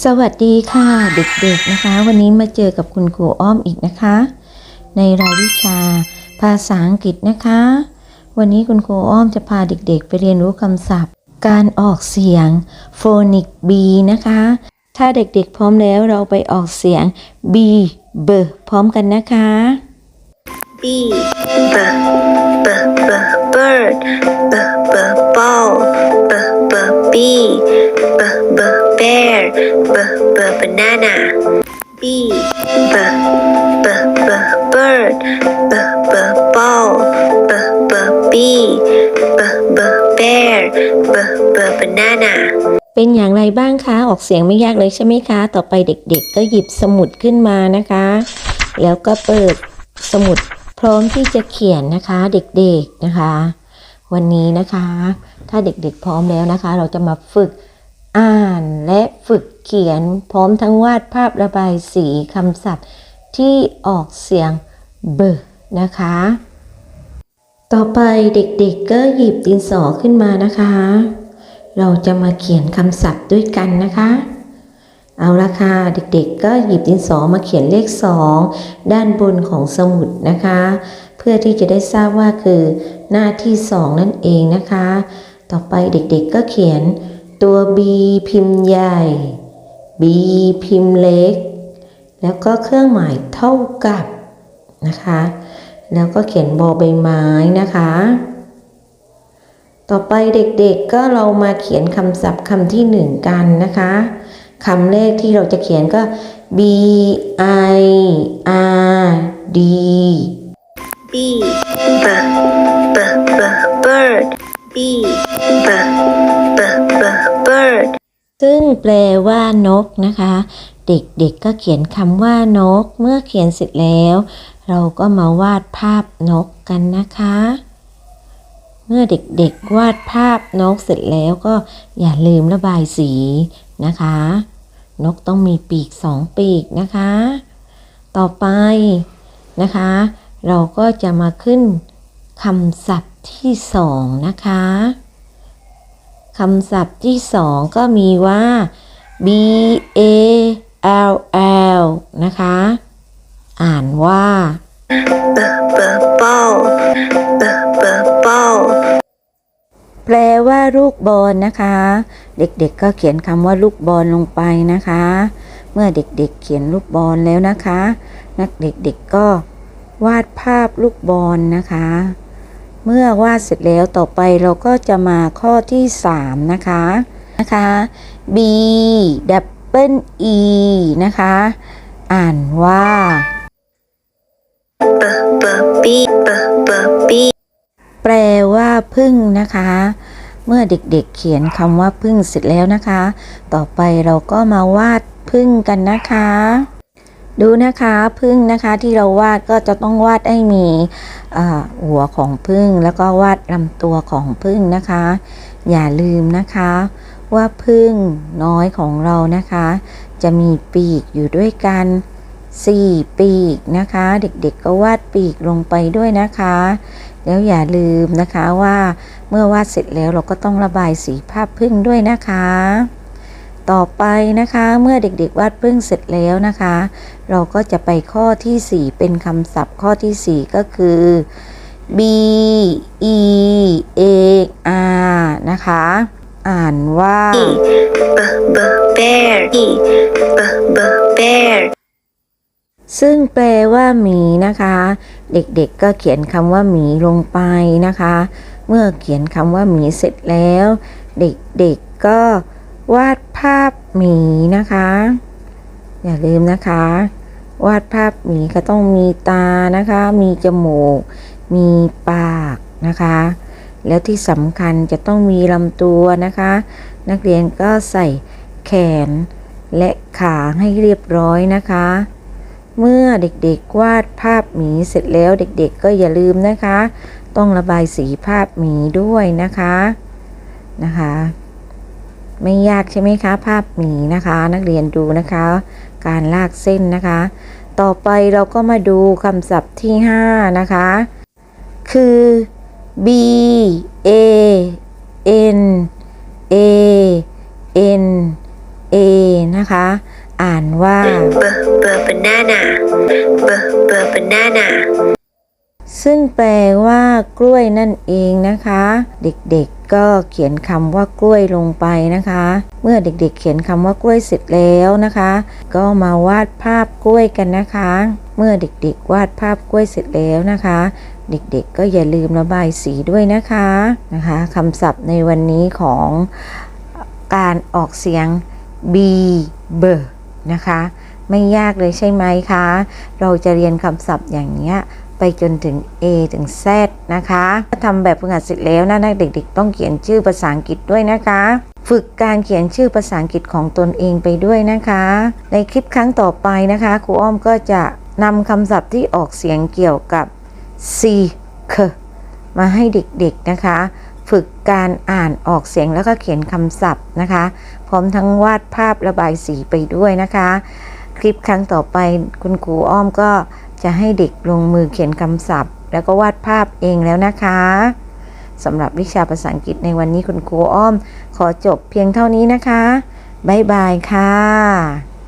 สวัสดีค่ะเด็กๆนะคะ วันนี้มาเจอกับคุณครูอ้อมอีกนะคะ ในรายวิชา ภาษาอังกฤษนะคะ วันนี้คุณครูอ้อมจะพาเด็กๆ ไปเรียนรู้คำศัพท์ การออกเสียง phonic b นะคะ ถ้าเด็กๆพร้อมแล้วเราไปออกเสียง b b พร้อมกันนะคะ B b b ออกเสียงไม่ยากเลยใช่ไหมคะ ต่อไปเด็กๆ ก็หยิบสมุดขึ้นมานะคะ แล้วก็เปิดสมุดพร้อมที่จะเขียนนะคะเด็กๆนะคะ วันนี้นะคะ ถ้าเด็กๆพร้อมแล้วนะคะ เราจะมาฝึกอ่านและฝึกเขียนพร้อมทั้งวาดภาพระบายสีคำศัพท์ที่ออกเสียงเบอร์นะคะ ต่อไปเด็กๆก็หยิบดินสอขึ้นมานะคะ เราจะมาเขียนคำศัพท์ด้วยกันนะคะ เอาละค่ะเด็กๆ ก็หยิบดินสอมาเขียนเลข 2 ด้านบนของสมุดนะคะ เพื่อที่จะได้ทราบว่าคือหน้าที่ 2 นั่นเองนะคะ ต่อไปเด็กๆก็เขียนตัว B พิมพ์ใหญ่ B พิมพ์เล็ก แล้วก็เครื่องหมายเท่ากับนะคะ แล้วก็เขียนบอใบไม้นะคะ ต่อไปเด็กๆก็เรามาเขียนคำศัพท์คำที่หนึ่งกันนะคะคำแรกที่เราจะเขียนก็ B I R D B b b b bird B b b b bird ซึ่งแปลว่านกนะคะ เด็กๆก็เขียนคำว่านก เมื่อเขียนเสร็จแล้ว เราก็มาวาดภาพนกกันนะคะ เมื่อเด็กๆวาดภาพนกเสร็จแล้วก็อย่าลืมระบายสีนะคะ นกต้องมีปีกสองปีกนะคะ ต่อไปนะคะ เราก็จะมาขึ้นคำศัพท์ที่สองนะคะคำศัพท์ที่สองก็มีว่า B A L L นะคะ อ่านว่า b b ball b b ball แปลว่าลูกบอลนะคะ เด็กๆก็เขียนคำว่าลูกบอลลงไปนะคะ เมื่อเด็กๆเขียนลูกบอลแล้วนะคะ นักเด็กๆก็วาดภาพลูกบอลนะคะ เมื่อวาดเสร็จแล้วต่อไปเราก็จะมาข้อที่ 3 นะคะนะคะ B double E นะคะ อ่านว่า b b b b b าพึ่งนะคะ เมื่อเด็กๆเขียนคำว่าพึ่งเสร็จแล้วนะคะ ต่อไปเราก็มาวาดพึ่งกันนะคะ ดูนะคะพึ่งนะคะที่เราวาดก็จะต้องวาดให้มีหัวของพึ่งแล้วก็วาดลำตัวของพึ่งนะคะ อย่าลืมนะคะ ว่าพึ่งน้อยของเรานะคะ จะมีปีกอยู่ด้วยกันสี่ปีกนะคะ เด็กๆก็วาดปีกลงไปด้วยนะคะ แล้วอย่าลืมนะคะว่าเมื่อวาดเสร็จแล้วเราก็ต้องระบายสีภาพพึ่งด้วยนะคะ ต่อไปนะคะเมื่อเด็กๆวาดพึ่งเสร็จแล้วนะคะ เราก็จะไปข้อที่ 4 เป็นคำศัพท์ข้อที่ 4 ก็คือ B E A R นะคะ อ่านว่า b b bear b b bear ซึ่งแปลว่าหมีนะคะ เด็กๆก็เขียนคำว่าหมีลงไปนะคะ เมื่อเขียนคำว่าหมีเสร็จแล้ว เด็กๆก็วาดภาพหมีนะคะ อย่าลืมนะคะ วาดภาพหมีก็ต้องมีตานะคะ มีจมูก มีปากนะคะ แล้วที่สำคัญจะต้องมีลำตัวนะคะ นักเรียนก็ใส่แขนและขาให้เรียบร้อยนะคะ เมื่อเด็กๆวาดภาพหมีเสร็จแล้วเด็กๆก็อย่าลืมนะคะ ต้องระบายสีภาพหมีด้วยนะคะนะคะ ไม่ยากใช่ไหมคะ ภาพหมีนะคะ นักเรียนดูนะคะ การลากเส้นนะคะ ต่อไปเราก็มาดูคำศัพท์ที่ 5 นะคะ คือ B A N A N A นะคะ อ่านว่า b b banana b b banana ซึ่งแปลว่ากล้วยนั่นเองนะคะ เด็กๆก็เขียนคำว่ากล้วยลงไปนะคะ เมื่อเด็กๆ เขียนคำว่ากล้วยเสร็จแล้วนะคะ ก็มาวาดภาพกล้วยกันนะคะ เมื่อเด็กๆ วาดภาพกล้วยเสร็จแล้วนะคะ เด็กๆ ก็อย่าลืมระบายสีด้วยนะคะนะคะคำศัพท์ในวันนี้ของการออกเสียง b b นะคะ ไม่ยากเลยใช่ไหมคะ เราจะเรียนคำศัพท์อย่างเนี้ยไปจนถึง A ถึง Z นะคะถ้าทำแบบฝึกหัดเสร็จแล้วนะเด็ก ๆ ต้องเขียนชื่อภาษาอังกฤษด้วยนะคะ ฝึกการเขียนชื่อภาษาอังกฤษของตนเองไปด้วยนะคะ ในคลิปครั้งต่อไปนะคะครูอ้อมก็จะนำคำศัพท์ที่ออกเสียงเกี่ยวกับ C คมาให้เด็กๆนะคะ ฝึกการอ่านออกเสียงแล้วก็เขียนคำศัพท์นะคะ พร้อมทั้งวาดภาพระบายสีไปด้วยนะคะ คลิปครั้งต่อไป คุณครูอ้อมก็จะให้เด็กลงมือเขียนคำศัพท์ แล้วก็วาดภาพเองแล้วนะคะสำหรับวิชาภาษาอังกฤษในวันนี้คุณครูอ้อม ขอจบเพียงเท่านี้นะคะ บ๊ายบายค่ะ